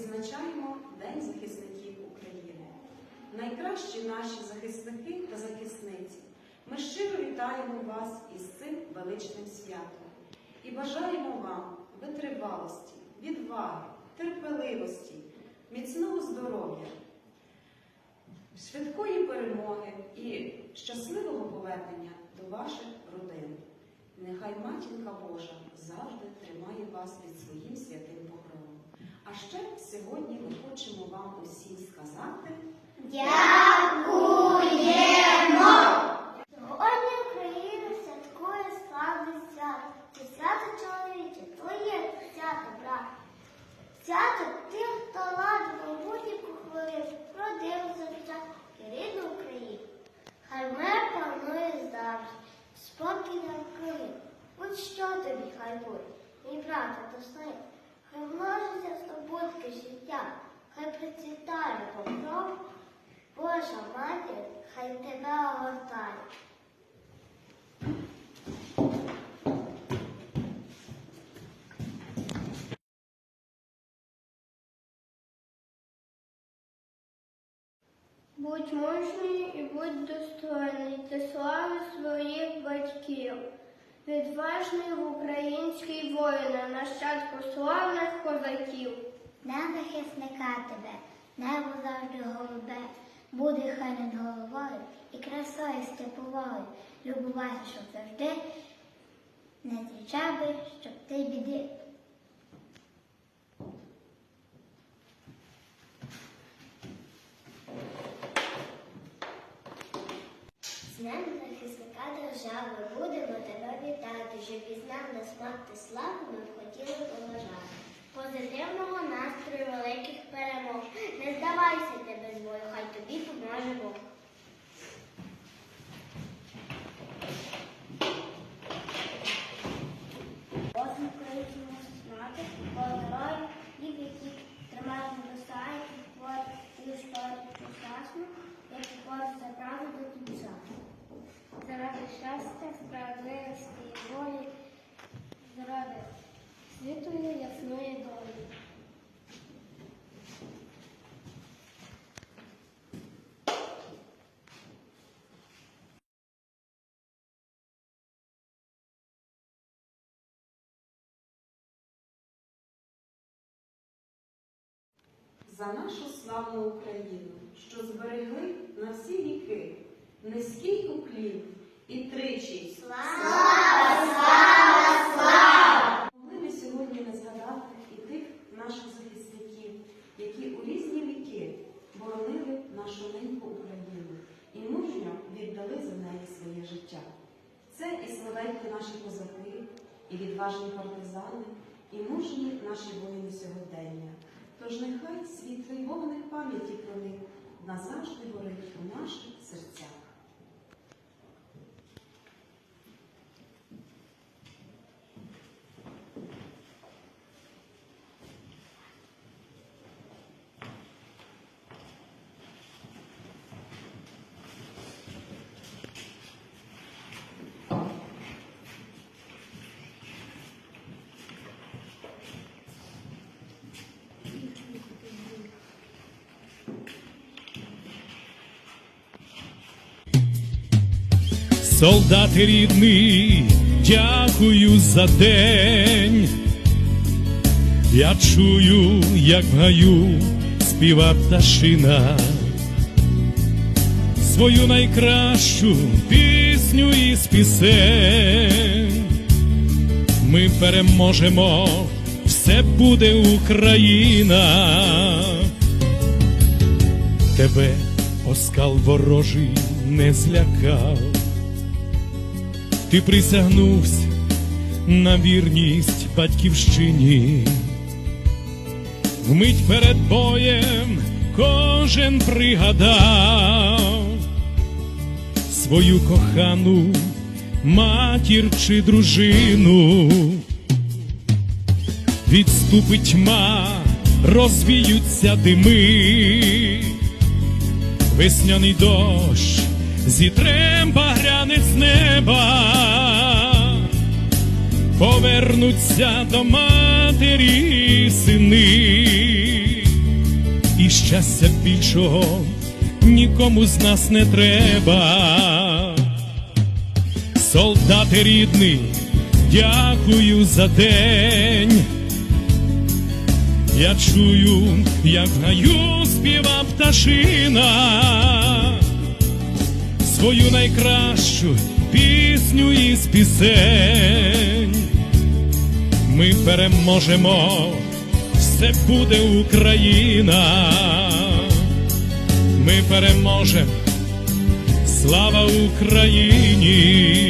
відзначаємо День захисників України. Найкращі наші захисники та захисниці. Ми щиро вітаємо вас із цим величним святом і бажаємо вам витривалості, відваги, терпеливості, міцного здоров'я, швидкої перемоги і щасливого повернення до ваших родин. Нехай матінка Божа завжди тримає вас під своїм святим покровом. А ще сьогодні ми хочемо вам усім сказати. Дякуємо! Сьогодні Україна святкує славне свято. Це свято чоловіче, твоє свято, брат. Свято тим, хто ладно у будь-яку хвилину родину і рідну Україну. Хай мир панує завжди, спокій на Україні. Будь-що тобі хай буде, мій брате та син. Хай множиться здобутки життя, хай процвітає покров. Божа матір, хай тебе огортає. Будь мужній і будь достойний, ти слави своїх батьків. Відважний український воїна, нащадку славних козаків. На захисника тебе, небо завжди голубе, буде хай над головою і красою степовою. Любувайся, щоб завжди не зрічав би, щоб ти біди. З захисника держави будемо тебе вітати, щоб пізнав нас мати славу, ми хотіли поважати. За нашу славну Україну, що зберегли на всі віки, низький уклін і тричі Слава, слава, слава! Могли ми сьогодні не згадати і тих наших захисників, які у різні віки боронили нашу неньку Україну і мужньо віддали за неї своє життя. Це і славенькі наші козаки, і відважні партизани, і мужні наші воїни сьогодення. Тож нехай світлий вогник пам'яті про них назавжди горить у наших серцях. Солдати рідний, дякую за день. Я чую, як в гаю співа пташина, свою найкращу пісню із пісень. Ми переможемо, все буде Україна. Тебе оскал ворожий не злякав ти присягнувся на вірність батьківщині. Вмить перед боєм кожен пригадав свою кохану матір чи дружину. Відступить тьма, розвіються дими, весняний дощ зітрем багрянець з неба, повернуться до матері сини, і щастя більшого нікому з нас не треба. Солдати рідний, дякую за день. Я чую, як в гаю співа пташина свою найкращу пісню із пісень. Ми переможемо, все буде Україна. Ми переможемо, слава Україні.